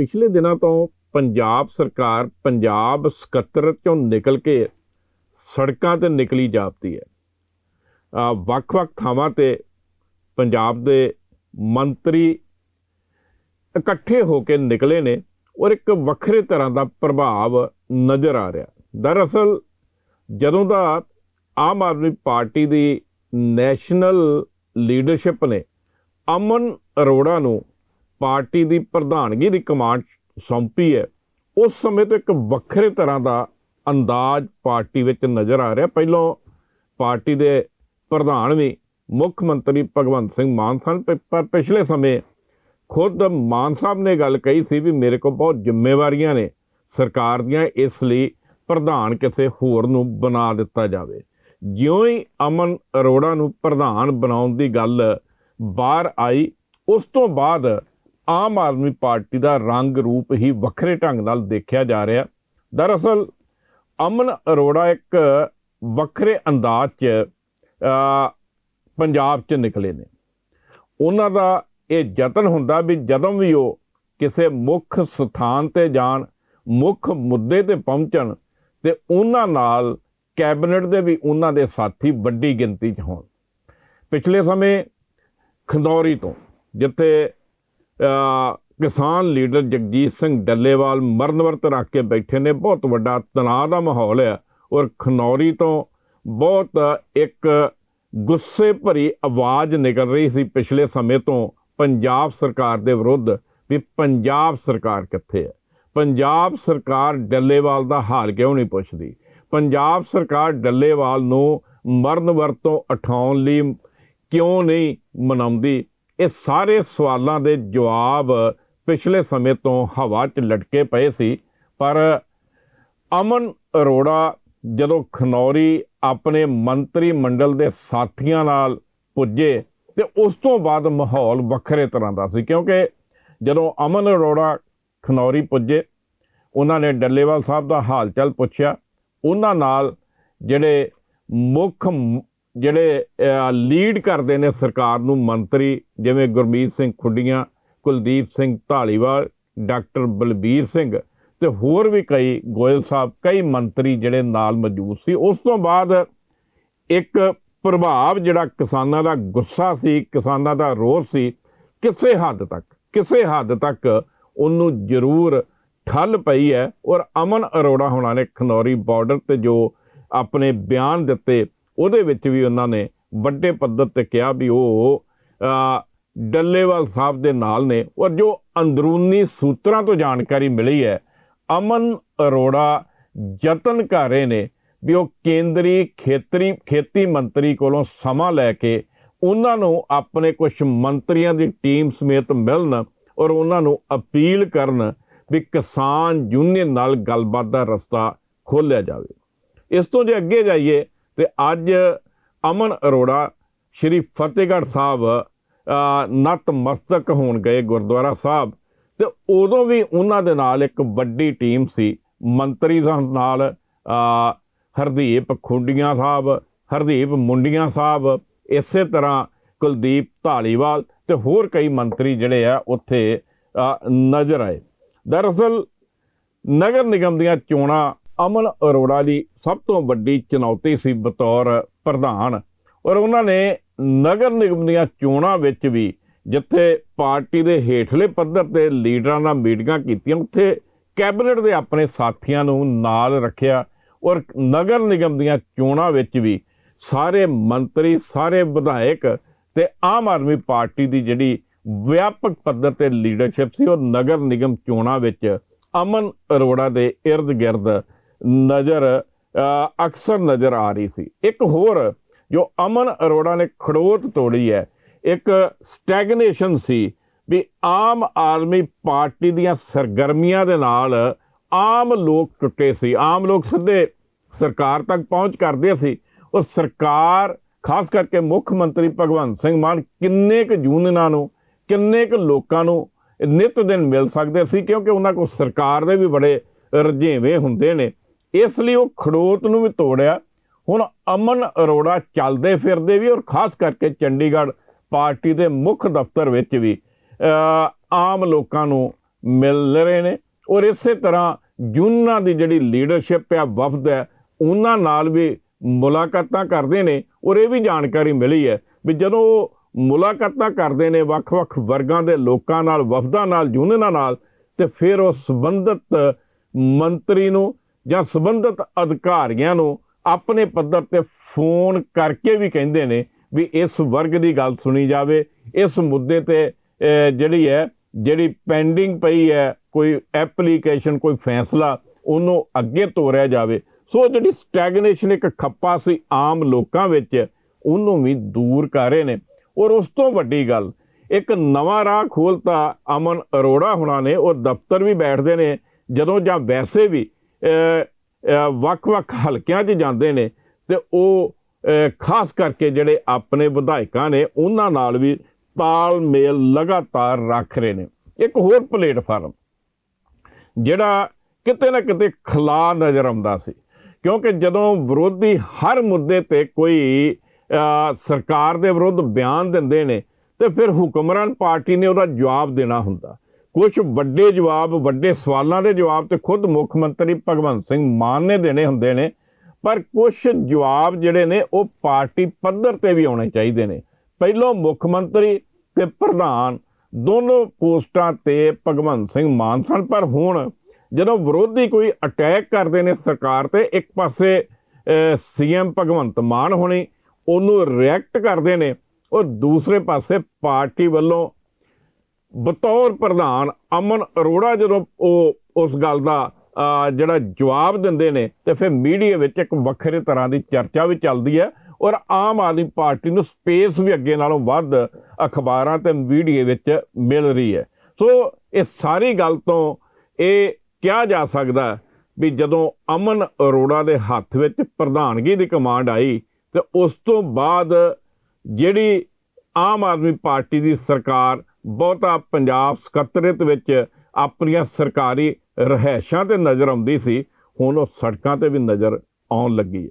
ਪਿਛਲੇ ਦਿਨਾਂ ਤੋਂ ਪੰਜਾਬ ਸਰਕਾਰ ਪੰਜਾਬ ਸਕੱਤਰ ਚੋਂ ਨਿਕਲ ਕੇ ਸੜਕਾਂ ਤੇ ਨਿਕਲੀ ਜਾਪਦੀ ਹੈ। ਵੱਖ-ਵੱਖ ਥਾਵਾਂ ਤੇ ਪੰਜਾਬ ਦੇ ਮੰਤਰੀ ਇਕੱਠੇ ਹੋ ਕੇ ਨਿਕਲੇ ਨੇ ਔਰ ਇੱਕ ਵੱਖਰੇ ਤਰ੍ਹਾਂ ਦਾ ਪ੍ਰਭਾਵ ਨਜ਼ਰ ਆ ਰਿਹਾ। ਦਰਅਸਲ, ਜਦੋਂ ਦਾ ਆਮ ਆਦਮੀ ਪਾਰਟੀ ਦੀ ਨੈਸ਼ਨਲ ਲੀਡਰਸ਼ਿਪ ਨੇ ਅਮਨ ਅਰੋੜਾ ਨੂੰ ਪਾਰਟੀ ਦੀ ਪ੍ਰਧਾਨਗੀ ਦੀ ਕਮਾਂਡ ਸੌਂਪੀ ਹੈ। ਉਸ ਸਮੇਂ ਤੋਂ ਇੱਕ ਵੱਖਰੇ ਤਰ੍ਹਾਂ ਦਾ ਅੰਦਾਜ਼ ਪਾਰਟੀ ਵਿੱਚ ਨਜ਼ਰ ਆ ਰਿਹਾ। ਪਹਿਲਾਂ ਪਾਰਟੀ ਦੇ ਪ੍ਰਧਾਨ ਵੀ ਮੁੱਖ ਮੰਤਰੀ ਭਗਵੰਤ ਸਿੰਘ ਮਾਨ ਸਨ ਪ- ਪਰ ਪਿਛਲੇ ਸਮੇਂ ਖੁਦ ਮਾਨ ਸਾਹਿਬ ਨੇ ਗੱਲ ਕਹੀ ਸੀ ਵੀ ਮੇਰੇ ਕੋਲ ਬਹੁਤ ਜ਼ਿੰਮੇਵਾਰੀਆਂ ਨੇ, ਸਰਕਾਰ ਦੀਆਂ, ਇਸ ਲਈ ਪ੍ਰਧਾਨ ਕਿਸੇ ਹੋਰ ਨੂੰ ਬਣਾ ਦਿੱਤਾ ਜਾਵੇ। ਜਿਉਂ ਹੀ ਅਮਨ ਅਰੋੜਾ ਨੂੰ ਪ੍ਰਧਾਨ ਬਣਾਉਣ ਦੀ ਗੱਲ ਬਾਹਰ ਆਈ, ਉਸ ਤੋਂ ਬਾਅਦ ਆਮ ਆਦਮੀ ਪਾਰਟੀ ਦਾ ਰੰਗ ਰੂਪ ਹੀ ਵੱਖਰੇ ਢੰਗ ਨਾਲ ਦੇਖਿਆ ਜਾ ਰਿਹਾ। ਦਰਅਸਲ, ਅਮਨ ਅਰੋੜਾ ਇੱਕ ਵੱਖਰੇ ਅੰਦਾਜ਼ 'ਚ ਪੰਜਾਬ 'ਚ ਨਿਕਲੇ ਨੇ। ਉਹਨਾਂ ਦਾ ਇਹ ਯਤਨ ਹੁੰਦਾ ਵੀ ਜਦੋਂ ਵੀ ਉਹ ਕਿਸੇ ਮੁੱਖ ਸਥਾਨ ਤੇ ਜਾਣ, ਮੁੱਖ ਮੁੱਦੇ ਤੇ ਪਹੁੰਚਣ, ਤੇ ਉਹਨਾਂ ਨਾਲ ਕੈਬਨਿਟ ਦੇ ਵੀ ਉਹਨਾਂ ਦੇ ਸਾਥੀ ਵੱਡੀ ਗਿਣਤੀ 'ਚ ਹੋਣ। ਪਿਛਲੇ ਸਮੇਂ ਖੰਦੌਰੀ ਤੋਂ, ਜਿੱਥੇ ਕਿਸਾਨ ਲੀਡਰ ਜਗਜੀਤ ਸਿੰਘ ਡੱਲੇਵਾਲ ਮਰਨ ਵਰਤ ਰੱਖ ਕੇ ਬੈਠੇ ਨੇ। ਬਹੁਤ ਵੱਡਾ ਤਣਾਅ ਦਾ ਮਾਹੌਲ ਹੈ ਔਰ ਖਨੌਰੀ ਤੋਂ ਬਹੁਤ ਇੱਕ ਗੁੱਸੇ ਭਰੀ ਆਵਾਜ਼ ਨਿਕਲ ਰਹੀ ਸੀ ਪਿਛਲੇ ਸਮੇਂ ਤੋਂ ਪੰਜਾਬ ਸਰਕਾਰ ਦੇ ਵਿਰੁੱਧ ਵੀ ਪੰਜਾਬ ਸਰਕਾਰ ਕਿੱਥੇ ਹੈ ਪੰਜਾਬ ਸਰਕਾਰ ਡੱਲੇਵਾਲ ਦਾ ਹਾਲ ਕਿਉਂ ਨਹੀਂ ਪੁੱਛਦੀ? ਪੰਜਾਬ ਸਰਕਾਰ ਡੱਲੇਵਾਲ ਨੂੰ ਮਰਨ ਵਰਤੋਂ ਉਠਾਉਣ ਲਈ ਕਿਉਂ ਨਹੀਂ ਮਨਾਉਂਦੀ? ਇਹ ਸਾਰੇ ਸਵਾਲਾਂ ਦੇ ਜਵਾਬ ਪਿਛਲੇ ਸਮੇਂ ਤੋਂ ਹਵਾ 'ਚ ਲਟਕੇ ਪਏ ਸੀ, ਪਰ ਅਮਨ ਅਰੋੜਾ ਜਦੋਂ ਖਨੌਰੀ ਆਪਣੇ ਮੰਤਰੀ ਮੰਡਲ ਦੇ ਸਾਥੀਆਂ ਨਾਲ ਪੁੱਜੇ ਤੇ ਉਸ ਤੋਂ ਬਾਅਦ ਮਾਹੌਲ ਵੱਖਰੇ ਤਰ੍ਹਾਂ ਦਾ ਸੀ, ਕਿਉਂਕਿ ਜਦੋਂ ਅਮਨ ਅਰੋੜਾ ਖਨੌਰੀ ਪੁੱਜੇ, ਉਹਨਾਂ ਨੇ ਡੱਲੇਵਾਲ ਸਾਹਿਬ ਦਾ ਹਾਲ ਚਾਲ ਪੁੱਛਿਆ। ਉਹਨਾਂ ਨਾਲ ਜਿਹੜੇ ਮੁੱਖ ਜਿਹੜੇ ਲੀਡ ਕਰਦੇ ਨੇ ਸਰਕਾਰ ਨੂੰ ਮੰਤਰੀ, ਜਿਵੇਂ ਗੁਰਮੀਤ ਸਿੰਘ ਖੁੱਡੀਆਂ, ਕੁਲਦੀਪ ਸਿੰਘ ਢਾਲੀਵਾਲ ਡਾਕਟਰ ਬਲਬੀਰ ਸਿੰਘ ਤੇ ਹੋਰ ਵੀ ਕਈ ਗੋਇਲ ਸਾਹਿਬ, ਕਈ ਮੰਤਰੀ ਜਿਹੜੇ ਨਾਲ ਮੌਜੂਦ ਸੀ। ਉਸ ਤੋਂ ਬਾਅਦ ਇੱਕ ਪ੍ਰਭਾਵ ਜਿਹੜਾ ਕਿਸਾਨਾਂ ਦਾ ਗੁੱਸਾ ਸੀ, ਕਿਸਾਨਾਂ ਦਾ ਰੋਸ ਸੀ, ਕਿਸੇ ਹੱਦ ਤੱਕ, ਕਿਸੇ ਹੱਦ ਤੱਕ ਉਹਨੂੰ ਜ਼ਰੂਰ ਠੱਲ ਪਈ ਹੈ। ਔਰ ਅਮਨ ਅਰੋੜਾ ਹੋਣਾ ਨੇ ਖਨੌਰੀ ਬਾਰਡਰ ਤੇ ਜੋ ਆਪਣੇ ਬਿਆਨ ਦਿੱਤੇ ਉਹਦੇ ਵਿੱਚ ਵੀ ਉਹਨਾਂ ਨੇ ਵੱਡੇ ਪੱਧਰ ਤੇ ਕਿਹਾ ਵੀ ਉਹ ਡੱਲੇਵਾਲ ਸਾਹਿਬ ਦੇ ਨਾਲ ਨੇ। ਔਰ ਜੋ ਅੰਦਰੂਨੀ ਸੂਤਰਾਂ ਤੋਂ ਜਾਣਕਾਰੀ ਮਿਲੀ ਹੈ, ਅਮਨ ਅਰੋੜਾ ਯਤਨ ਕਰ ਰਹੇ ਨੇ ਵੀ ਉਹ ਕੇਂਦਰੀ ਖੇਤਰੀ, ਖੇਤੀ ਮੰਤਰੀ ਕੋਲੋਂ ਸਮਾਂ ਲੈ ਕੇ ਉਹਨਾਂ ਨੂੰ ਆਪਣੇ ਕੁਝ ਮੰਤਰੀਆਂ ਦੀ ਟੀਮ ਸਮੇਤ ਮਿਲਣ ਔਰ ਉਹਨਾਂ ਨੂੰ ਅਪੀਲ ਕਰਨ ਵੀ ਕਿਸਾਨ ਯੂਨੀਅਨ ਨਾਲ ਗੱਲਬਾਤ ਦਾ ਰਸਤਾ ਖੋਲ੍ਹਿਆ ਜਾਵੇ। ਇਸ ਤੋਂ ਜੇ ਅੱਗੇ ਜਾਈਏ ਤੇ ਅੱਜ ਅਮਨ ਅਰੋੜਾ ਸ਼੍ਰੀ ਫਤਿਹਗੜ੍ਹ ਸਾਹਿਬ ਨਤਮਸਤਕ ਹੋਣ ਗਏ ਗੁਰਦੁਆਰਾ ਸਾਹਿਬ ਤੇ ਉਦੋਂ ਵੀ ਉਹਨਾਂ ਦੇ ਨਾਲ ਇੱਕ ਵੱਡੀ ਟੀਮ ਸੀ। ਮੰਤਰੀ ਦੇ ਨਾਲ ਹਰਦੀਪ ਖੁੰਡੀਆਂ ਸਾਹਿਬ, ਹਰਦੀਪ ਮੁੰਡੀਆਂ ਸਾਹਿਬ, ਇਸੇ ਤਰ੍ਹਾਂ ਕੁਲਦੀਪ ਢਾਲੀਵਾਲ ਤੇ ਹੋਰ ਕਈ ਮੰਤਰੀ ਜਿਹੜੇ ਆ ਉੱਥੇ ਨਜ਼ਰ ਆਏ। ਦਰਅਸਲ ਨਗਰ ਨਿਗਮ ਦੀਆਂ ਚੋਣਾਂ ਅਮਨ ਅਰੋੜਾ ਦੀ ਸਭ ਤੋਂ ਵੱਡੀ ਚੁਣੌਤੀ ਸੀ ਬਤੌਰ ਪ੍ਰਧਾਨ ਔਰ ਉਹਨਾਂ ਨੇ ਨਗਰ ਨਿਗਮ ਦੀਆਂ ਚੋਣਾਂ ਵਿੱਚ ਵੀ ਜਿੱਥੇ ਪਾਰਟੀ ਦੇ ਹੇਠਲੇ ਪੱਧਰ ਤੇ ਲੀਡਰਾਂ ਨਾਲ ਮੀਟਿੰਗਾਂ ਕੀਤੀਆਂ, ਉੱਥੇ ਕੈਬਨਿਟ ਦੇ ਆਪਣੇ ਸਾਥੀਆਂ ਨੂੰ ਨਾਲ ਰੱਖਿਆ ਔਰ ਨਗਰ ਨਿਗਮ ਦੀਆਂ ਚੋਣਾਂ ਵਿੱਚ ਵੀ ਸਾਰੇ ਮੰਤਰੀ, ਸਾਰੇ ਵਿਧਾਇਕ ਤੇ ਆਮ ਆਦਮੀ ਪਾਰਟੀ ਦੀ ਜਿਹੜੀ ਵਿਆਪਕ ਪੱਧਰ ਤੇ ਲੀਡਰਸ਼ਿਪ ਸੀ, ਉਹ ਨਗਰ ਨਿਗਮ ਚੋਣਾਂ ਵਿੱਚ ਅਮਨ ਅਰੋੜਾ ਦੇ ird ਗਿਰਦ ਨਜ਼ਰ ਅਕਸਰ ਨਜ਼ਰ ਆ ਰਹੀ ਸੀ। ਇੱਕ ਹੋਰ ਜੋ ਅਮਨ ਅਰੋੜਾ ਨੇ ਖੜੋਤ ਤੋੜੀ ਹੈ, ਇੱਕ ਸਟੈਗਨੇਸ਼ਨ ਸੀ ਵੀ ਆਮ ਆਦਮੀ ਪਾਰਟੀ ਦੀਆਂ ਸਰਗਰਮੀਆਂ ਦੇ ਨਾਲ ਆਮ ਲੋਕ ਟੁੱਟੇ ਸੀ। ਆਮ ਲੋਕ ਸਿੱਧੇ ਸਰਕਾਰ ਤੱਕ ਪਹੁੰਚ ਕਰਦੇ ਸੀ। ਉਹ ਸਰਕਾਰ, ਖਾਸ ਕਰਕੇ ਮੁੱਖ ਮੰਤਰੀ ਭਗਵੰਤ ਸਿੰਘ ਮਾਨ, ਕਿੰਨੇ ਕੁ ਯੂਨੀਅਨਾਂ ਨੂੰ, ਕਿੰਨੇ ਕੁ ਲੋਕਾਂ ਨੂੰ ਨਿਤ ਦਿਨ ਮਿਲ ਸਕਦੇ ਸੀ, ਕਿਉਂਕਿ ਉਹਨਾਂ ਕੋਲ ਸਰਕਾਰ ਦੇ ਵੀ ਬੜੇ ਰੁਝੇਵੇਂ ਹੁੰਦੇ ਨੇ। ਇਸ ਲਈ ਉਹ ਖੜੋਤ ਨੂੰ ਵੀ ਤੋੜਿਆ। ਹੁਣ ਅਮਨ ਅਰੋੜਾ ਚੱਲਦੇ ਫਿਰਦੇ ਵੀ ਔਰ ਖਾਸ ਕਰਕੇ ਚੰਡੀਗੜ੍ਹ ਪਾਰਟੀ ਦੇ ਮੁੱਖ ਦਫ਼ਤਰ ਵਿੱਚ ਵੀ ਆਮ ਲੋਕਾਂ ਨੂੰ ਮਿਲ ਰਹੇ ਨੇ। ਔਰ ਇਸੇ ਤਰ੍ਹਾਂ ਯੂਨੀਅਨਾਂ ਦੀ ਜਿਹੜੀ ਲੀਡਰਸ਼ਿਪ ਆ, ਵਫਦ ਹੈ ਉਹਨਾਂ ਨਾਲ ਵੀ ਮੁਲਾਕਾਤਾਂ ਕਰਦੇ ਨੇ। ਔਰ ਇਹ ਵੀ ਜਾਣਕਾਰੀ ਮਿਲੀ ਹੈ ਵੀ ਜਦੋਂ ਉਹ ਮੁਲਾਕਾਤਾਂ ਕਰਦੇ ਨੇ ਵੱਖ-ਵੱਖ ਵਰਗਾਂ ਦੇ ਲੋਕਾਂ ਨਾਲ, ਵਫਦਾਂ ਨਾਲ ਯੂਨੀਅਨਾਂ ਨਾਲ, ਤੇ ਫਿਰ ਉਹ ਸੰਬੰਧਿਤ ਮੰਤਰੀ ਨੂੰ ਜਾਂ ਸੰਬੰਧਿਤ ਅਧਿਕਾਰੀਆਂ ਨੂੰ ਆਪਣੇ ਪੱਧਰ ਤੇ ਫੋਨ ਕਰਕੇ ਵੀ ਕਹਿੰਦੇ ਨੇ ਵੀ ਇਸ ਵਰਗ ਦੀ ਗੱਲ ਸੁਣੀ ਜਾਵੇ, ਇਸ ਮੁੱਦੇ ਤੇ ਜਿਹੜੀ ਹੈ, ਜਿਹੜੀ ਪੈਂਡਿੰਗ ਪਈ ਹੈ, ਕੋਈ ਐਪਲੀਕੇਸ਼ਨ ਕੋਈ ਫੈਸਲਾ, ਉਹਨੂੰ ਅੱਗੇ ਤੋਰਿਆ ਜਾਵੇ। ਸੋ ਜਿਹੜੀ ਸਟੈਗਨੇਸ਼ਨ ਇੱਕ ਖੱਪਾ ਸੀ ਆਮ ਲੋਕਾਂ ਵਿੱਚ, ਉਹਨੂੰ ਵੀ ਦੂਰ ਕਰ ਰਹੇ ਨੇ। ਔਰ ਉਸ ਤੋਂ ਵੱਡੀ ਗੱਲ, ਇੱਕ ਨਵਾਂ ਰਾਹ ਖੋਲਤਾ ਅਮਨ ਅਰੋੜਾ ਹੁਣਾਂ ਨੇ, ਉਹ ਦਫ਼ਤਰ ਵੀ ਬੈਠਦੇ ਨੇ, ਜਦੋਂ ਜਾਂ ਵੈਸੇ ਵੀ ਵੱਖ-ਵੱਖ ਹਲਕਿਆਂ 'ਚ ਜਾਂਦੇ ਨੇ ਤੇ ਉਹ ਖਾਸ ਕਰਕੇ ਜਿਹੜੇ ਆਪਣੇ ਵਿਧਾਇਕਾਂ ਨੇ, ਉਹਨਾਂ ਨਾਲ ਵੀ ਤਾਲਮੇਲ ਲਗਾਤਾਰ ਰੱਖ ਰਹੇ ਨੇ। ਇੱਕ ਹੋਰ ਪਲੇਟਫਾਰਮ ਜਿਹੜਾ ਕਿਤੇ ਨਾ ਕਿਤੇ ਖਲਾ ਨਜ਼ਰ ਆਉਂਦਾ ਸੀ, ਕਿਉਂਕਿ ਜਦੋਂ ਵਿਰੋਧੀ ਹਰ ਮੁੱਦੇ ਤੇ ਕੋਈ ਸਰਕਾਰ ਦੇ ਵਿਰੁੱਧ ਬਿਆਨ ਦਿੰਦੇ ਨੇ, ਤੇ ਫਿਰ ਹੁਕਮਰਾਨ ਪਾਰਟੀ ਨੇ ਉਹਦਾ ਜਵਾਬ ਦੇਣਾ ਹੁੰਦਾ। ਕੁਝ ਵੱਡੇ ਜਵਾਬ, ਵੱਡੇ ਸਵਾਲਾਂ ਦੇ ਜਵਾਬ ਤੇ ਖੁਦ ਮੁੱਖ ਮੰਤਰੀ ਭਗਵੰਤ ਸਿੰਘ ਮਾਨ ਨੇ ਦੇਣੇ ਹੁੰਦੇ ਨੇ, ਪਰ ਕੁਝ ਜਵਾਬ ਜਿਹੜੇ ਨੇ ਉਹ ਪਾਰਟੀ ਪੱਧਰ ਤੇ ਵੀ ਆਉਣੇ ਚਾਹੀਦੇ ਨੇ। ਪਹਿਲੋਂ ਮੁੱਖ ਮੰਤਰੀ ਤੇ ਪ੍ਰਧਾਨ ਦੋਨੋਂ ਪੋਸਟਾਂ ਤੇ ਭਗਵੰਤ ਸਿੰਘ ਮਾਨ ਸਨ, ਪਰ ਹੁਣ ਜਦੋਂ ਵਿਰੋਧੀ ਕੋਈ ਅਟੈਕ ਕਰਦੇ ਨੇ ਸਰਕਾਰ ਤੇ, ਇੱਕ ਪਾਸੇ ਸੀਐਮ ਭਗਵੰਤ ਮਾਨ ਹੋਣੀ, ਉਹਨੂੰ ਰਿਐਕਟ ਕਰਦੇ ਨੇ ਔਰ ਦੂਸਰੇ ਪਾਸੇ ਪਾਰਟੀ ਵੱਲੋਂ ਬਤੌਰ ਪ੍ਰਧਾਨ ਅਮਨ ਅਰੋੜਾ ਜਦੋਂ ਉਹ ਉਸ ਗੱਲ ਦਾ ਜਿਹੜਾ ਜਵਾਬ ਦਿੰਦੇ ਨੇ ਤੇ ਫਿਰ ਮੀਡੀਆ ਵਿੱਚ ਇੱਕ ਵੱਖਰੇ ਤਰ੍ਹਾਂ ਦੀ ਚਰਚਾ ਵੀ ਚੱਲਦੀ ਹੈ ਔਰ ਆਮ ਆਦਮੀ ਪਾਰਟੀ ਨੂੰ ਸਪੇਸ ਵੀ ਅੱਗੇ ਨਾਲੋਂ ਵੱਧ ਅਖਬਾਰਾਂ ਤੇ ਮੀਡੀਆ ਵਿੱਚ ਮਿਲ ਰਹੀ ਹੈ। ਸੋ ਇਹ ਸਾਰੀ ਗੱਲ ਤੋਂ ਇਹ ਕਿਹਾ ਜਾ ਸਕਦਾ ਵੀ ਜਦੋਂ ਅਮਨ ਅਰੋੜਾ ਦੇ ਹੱਥ ਵਿੱਚ ਪ੍ਰਧਾਨਗੀ ਦੀ ਕਮਾਂਡ ਆਈ ਤੇ ਉਸ ਤੋਂ ਬਾਅਦ ਜਿਹੜੀ ਆਮ ਆਦਮੀ ਪਾਰਟੀ ਦੀ ਸਰਕਾਰ ਬਹੁਤਾ ਪੰਜਾਬ ਸਕੱਤਰੇਤ ਵਿੱਚ ਆਪਣੀਆਂ ਸਰਕਾਰੀ ਰਹਿائشਾਂ ਤੇ ਨਜ਼ਰ ਆਉਂਦੀ ਸੀ। ਹੁਣ ਉਹ ਸੜਕਾਂ ਤੇ ਵੀ ਨਜ਼ਰ ਆਉਣ ਲੱਗੀ ਹੈ।